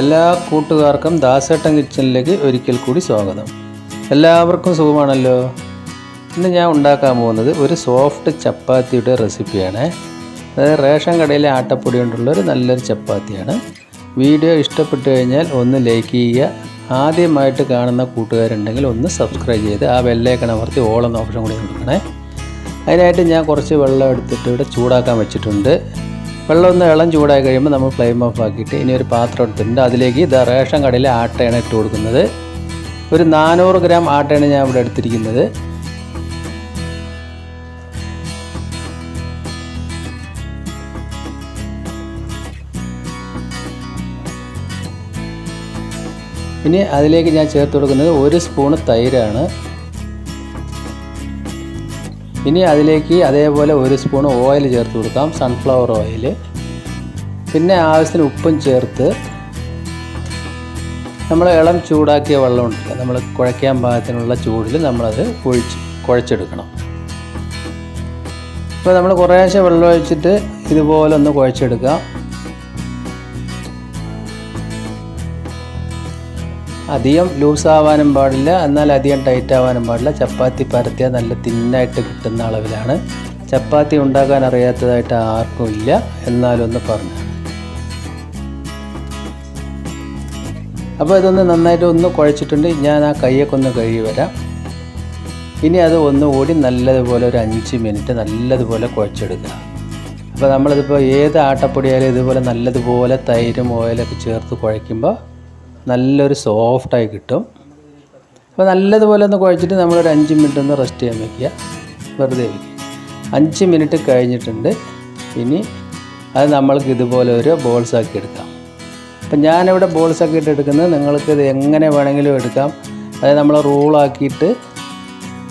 എല്ലാ കൂട്ടുകാർക്കും ദാസേട്ടൻ കിച്ചണിലേക്ക് ഒരിക്കൽ കൂടി സ്വാഗതം. എല്ലാവർക്കും സുഖമാണല്ലോ? ഇന്ന് ഞാൻ ഉണ്ടാക്കാൻ പോകുന്നത് ഒരു സോഫ്റ്റ് ചപ്പാത്തിയുടെ റെസിപ്പിയാണ്. അതായത് റേഷൻ കടയിലെ ആട്ടപ്പൊടി കൊണ്ടുള്ള ഒരു നല്ലൊരു ചപ്പാത്തിയാണ്. വീഡിയോ ഇഷ്ടപ്പെട്ടു കഴിഞ്ഞാൽ ഒന്ന് ലൈക്ക് ചെയ്യുക. ആദ്യമായിട്ട് കാണുന്ന കൂട്ടുകാരുണ്ടെങ്കിൽ ഒന്ന് സബ്സ്ക്രൈബ് ചെയ്ത് ആ ബെല്ലേക്കൺ അമർത്തി എന്ന ഓപ്ഷൻ കൂടി കൊടുക്കണേ അതിനായിട്ട് ഞാൻ കുറച്ച് വെള്ളം എടുത്തിട്ട് ഇവിടെ ചൂടാക്കാൻ വെച്ചിട്ടുണ്ട്. വെള്ളം ഒന്ന് ഇളം ചൂടായി കഴിയുമ്പോൾ നമ്മൾ ഫ്ലെയിം ഓഫ് ആക്കിയിട്ട് ഇനി ഒരു പാത്രം എടുത്തിട്ടുണ്ട്. അതിലേക്ക് ഇത് റേഷൻ കടയിലെ ആട്ടയാണ് ഇട്ട് കൊടുക്കുന്നത്. ഒരു നാനൂറ് ഗ്രാം ആട്ടയാണ് ഞാൻ ഇവിടെ എടുത്തിരിക്കുന്നത്. ഇനി അതിലേക്ക് ഞാൻ ചേർത്ത് കൊടുക്കുന്നത് ഒരു സ്പൂണ് തൈരാണ്. ഇനി അതിലേക്ക് അതേപോലെ ഒരു സ്പൂൺ ഓയിൽ ചേർത്ത് കൊടുക്കാം സൺഫ്ലവർ ഓയിൽ പിന്നെ ആവശ്യത്തിന് ഉപ്പും ചേർത്ത് നമ്മൾ ഇളം ചൂടാക്കിയ വെള്ളം ഉണ്ടല്ലോ നമ്മൾ കുഴയ്ക്കാൻ പാകത്തിനുള്ള ചൂടിൽ നമ്മളത് കുഴിച്ച് കുഴച്ചെടുക്കണം. ഇപ്പോൾ നമ്മൾ കുറേശ്ശെ വെള്ളം ഒഴിച്ചിട്ട് ഇതുപോലെ ഒന്ന് കുഴച്ചെടുക്കാം. അധികം ലൂസ് ആവാനും പാടില്ല. എന്നാൽ അധികം ടൈറ്റ് ആവാനും പാടില്ല. ചപ്പാത്തി പരത്തിയാൽ നല്ല തിന്നായിട്ട് കിട്ടുന്ന അളവിലാണ്. ചപ്പാത്തി ഉണ്ടാക്കാൻ അറിയാത്തതായിട്ട് ആർക്കും ഇല്ല. എന്നാലൊന്ന് പറഞ്ഞു. അപ്പോൾ ഇതൊന്ന് നന്നായിട്ട് ഒന്ന് കുഴച്ചിട്ടുണ്ട്. ഞാൻ ആ കൈയൊക്കെ ഒന്ന് കഴുകി വരാം. ഇനി അത് ഒന്നുകൂടി നല്ലതുപോലെ ഒരു അഞ്ച് മിനിറ്റ് നല്ലതുപോലെ കുഴച്ചെടുക്കുക. അപ്പോൾ നമ്മളിതിപ്പോൾ ഏത് ആട്ടപ്പൊടിയായാലും ഇതുപോലെ നല്ലതുപോലെ തൈരും ഓയിലൊക്കെ ചേർത്ത് കുഴയ്ക്കുമ്പോൾ നല്ലൊരു സോഫ്റ്റായി കിട്ടും. അപ്പോൾ നല്ലതുപോലെ ഒന്ന് കുഴച്ചിട്ട് നമ്മളൊരു അഞ്ച് മിനിറ്റ് ഒന്ന് റെസ്റ്റ് ചെയ്യാൻ വയ്ക്കുക വെറുതെ വയ്ക്കുക അഞ്ച് മിനിറ്റ് കഴിഞ്ഞിട്ടുണ്ട്. ഇനി അത് നമ്മൾക്ക് ഇതുപോലെ ഒരു ബോൾസ് ആക്കി എടുക്കാം. അപ്പം ഞാനിവിടെ ബോൾസ് ആക്കി എടുക്കുന്നത് നിങ്ങൾക്ക് ഇത് എങ്ങനെ വേണമെങ്കിലും എടുക്കാം. അതായത് നമ്മൾ റൂളാക്കിയിട്ട്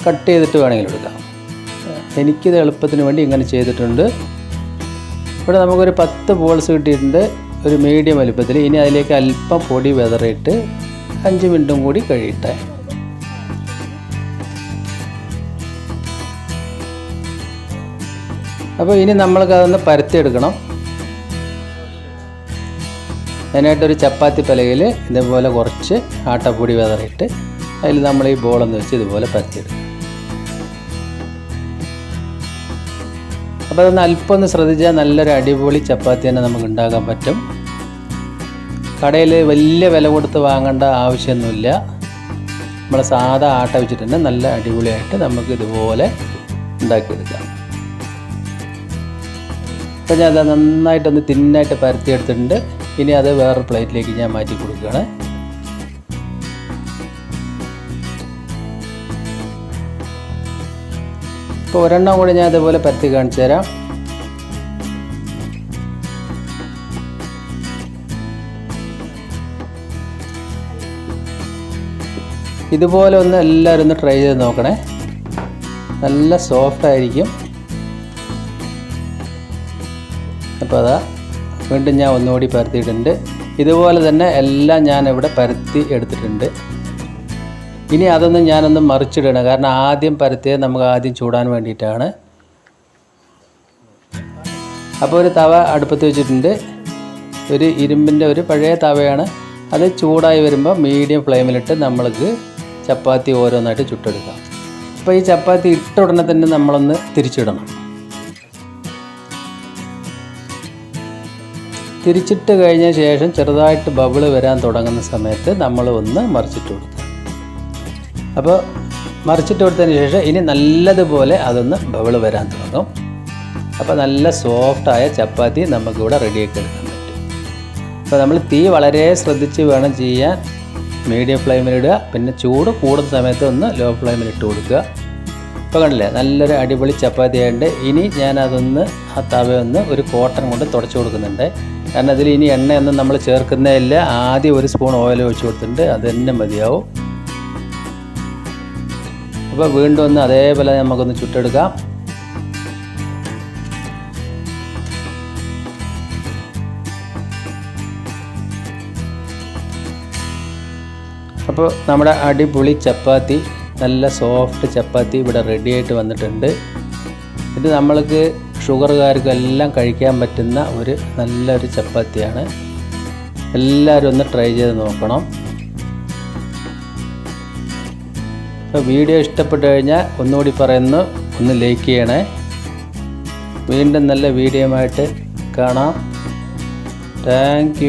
കട്ട് ചെയ്തിട്ട് വേണമെങ്കിലും എടുക്കാം. എനിക്കിത് എളുപ്പത്തിന് വേണ്ടി ഇങ്ങനെ ചെയ്തിട്ടുണ്ട്. ഇവിടെ നമുക്കൊരു പത്ത് ബോൾസ് കിട്ടിയിട്ടുണ്ട്. ഒരു മീഡിയം വലുപ്പത്തിൽ ഇനി അതിലേക്ക് അല്പം പൊടി വെതറിയിട്ട് അഞ്ച് മിനിറ്റും കൂടി കഴിയട്ടെ അപ്പോൾ ഇനി നമ്മൾക്ക് അതൊന്ന് പരത്തിയെടുക്കണം അതിനായിട്ടൊരു ചപ്പാത്തി പലകയിൽ ഇതേപോലെ കുറച്ച് ആട്ടപ്പൊടി വെതറിയിട്ട് അതിൽ നമ്മൾ ഈ ബോളൊന്ന് വെച്ച് ഇതുപോലെ പരത്തിയെടുക്കും അപ്പോൾ അതൊന്ന് അല്പം ഒന്ന് ശ്രദ്ധിച്ചാൽ നല്ലൊരു അടിപൊളി ചപ്പാത്തി തന്നെ നമുക്ക് ഉണ്ടാക്കാൻ പറ്റും. കടയിൽ വലിയ വില കൊടുത്ത് വാങ്ങേണ്ട ആവശ്യമൊന്നുമില്ല. നമ്മൾ സാധാ ആട്ട വെച്ചിട്ട് തന്നെ നല്ല അടിപൊളിയായിട്ട് നമുക്ക് ഇതുപോലെ ഉണ്ടാക്കിയെടുക്കാം. അപ്പോൾ ഞാൻ അത് നന്നായിട്ടൊന്ന് തിന്നായിട്ട് പരത്തിയെടുത്തിട്ടുണ്ട്. ഇനി അത് വേറൊരു പ്ലേറ്റിലേക്ക് ഞാൻ മാറ്റി കൊടുക്കുകയാണ്. ഇപ്പോൾ ഒരെണ്ണം കൂടി ഞാൻ ഇതുപോലെ പരത്തി കാണിച്ചു തരാം. ഇതുപോലെ ഒന്ന് എല്ലാവരും ഒന്ന് ട്രൈ ചെയ്ത് നോക്കണേ. നല്ല സോഫ്റ്റ് ആയിരിക്കും. അപ്പോൾ അതാ വീണ്ടും ഞാൻ ഒന്നുകൂടി പരത്തിയിട്ടുണ്ട്. ഇതുപോലെ തന്നെ എല്ലാം ഞാൻ ഇവിടെ പരത്തി എടുത്തിട്ടുണ്ട്. ഇനി അതൊന്നും ഞാനൊന്ന് മറിച്ചിടണം. കാരണം ആദ്യം പരത്തിയത് നമുക്ക് ആദ്യം ചൂടാൻ വേണ്ടിയിട്ടാണ്. അപ്പോൾ ഒരു തവ അടുപ്പത്ത് വെച്ചിട്ടുണ്ട്. ഒരു ഇരുമ്പിന്റെ ഒരു പഴയ തവയാണ്. അത് ചൂടായി വരുമ്പോൾ മീഡിയം ഫ്ലെയിമിലിട്ട് നമ്മൾക്ക് ചപ്പാത്തി ഓരോന്നായിട്ട് ചുട്ടെടുക്കാം. അപ്പോൾ ഈ ചപ്പാത്തി ഇട്ട ഉടനെ തന്നെ നമ്മളൊന്ന് തിരിച്ചിടണം. തിരിച്ചിട്ട് കഴിഞ്ഞ ശേഷം ചെറുതായിട്ട് ബബിൾ വരാൻ തുടങ്ങുന്ന സമയത്ത് നമ്മൾ ഒന്ന് മറിച്ചിട്ട് കൊടുക്കുക അപ്പോൾ മറിച്ചിട്ട് കൊടുത്തതിന് ശേഷം ഇനി നല്ലതുപോലെ അതൊന്ന് ബബിൾ വരാൻ തുടങ്ങും. അപ്പോൾ നല്ല സോഫ്റ്റായ ചപ്പാത്തി നമുക്കിവിടെ റെഡിയാക്കി എടുക്കാൻ പറ്റും. അപ്പോൾ നമ്മൾ തീ വളരെ ശ്രദ്ധിച്ച് വേണം ചെയ്യാൻ. മീഡിയം ഫ്ലെയിമിലിടുക പിന്നെ ചൂട് കൂടുന്ന സമയത്ത് ഒന്ന് ലോ ഫ്ലെയിമിൽ ഇട്ട് കൊടുക്കുക. അപ്പോൾ കണ്ടില്ലേ നല്ലൊരു അടിപൊളി ചപ്പാത്തി ആയതുകൊണ്ട് ഇനി ഞാനതൊന്ന് ആ തവ ഒന്ന് ഒരു കോട്ടൺ കൊണ്ട് തുടച്ചു കൊടുക്കുന്നുണ്ട്. കാരണം അതിൽ ഇനി എണ്ണയൊന്നും നമ്മൾ ചേർക്കുന്നതില്ല ആദ്യം ഒരു സ്പൂൺ ഓയിൽ ഒഴിച്ച് കൊടുത്തിട്ടുണ്ട്. അത് തന്നെ മതിയാവും. അപ്പോൾ വീണ്ടും ഒന്ന് അതേപോലെ നമുക്കൊന്ന് ചുട്ടെടുക്കാം. അപ്പോൾ നമ്മുടെ അടിപൊളി ചപ്പാത്തി നല്ല സോഫ്റ്റ് ചപ്പാത്തി ഇവിടെ റെഡി ആയിട്ട് വന്നിട്ടുണ്ട്. ഇത് നമ്മൾക്ക് ഷുഗറുകാർക്കും എല്ലാം കഴിക്കാൻ പറ്റുന്ന ഒരു നല്ലൊരു ചപ്പാത്തിയാണ്. എല്ലാവരും ഒന്ന് ട്രൈ ചെയ്ത് നോക്കണം. വീഡിയോ ഇഷ്ടപ്പെട്ടു കഴിഞ്ഞാൽ ഒന്നുകൂടി പറയുന്നു ഒന്ന് ലൈക്ക് ചെയ്യണേ. വീണ്ടും നല്ല വീഡിയോ ആയിട്ട് കാണാം. താങ്ക്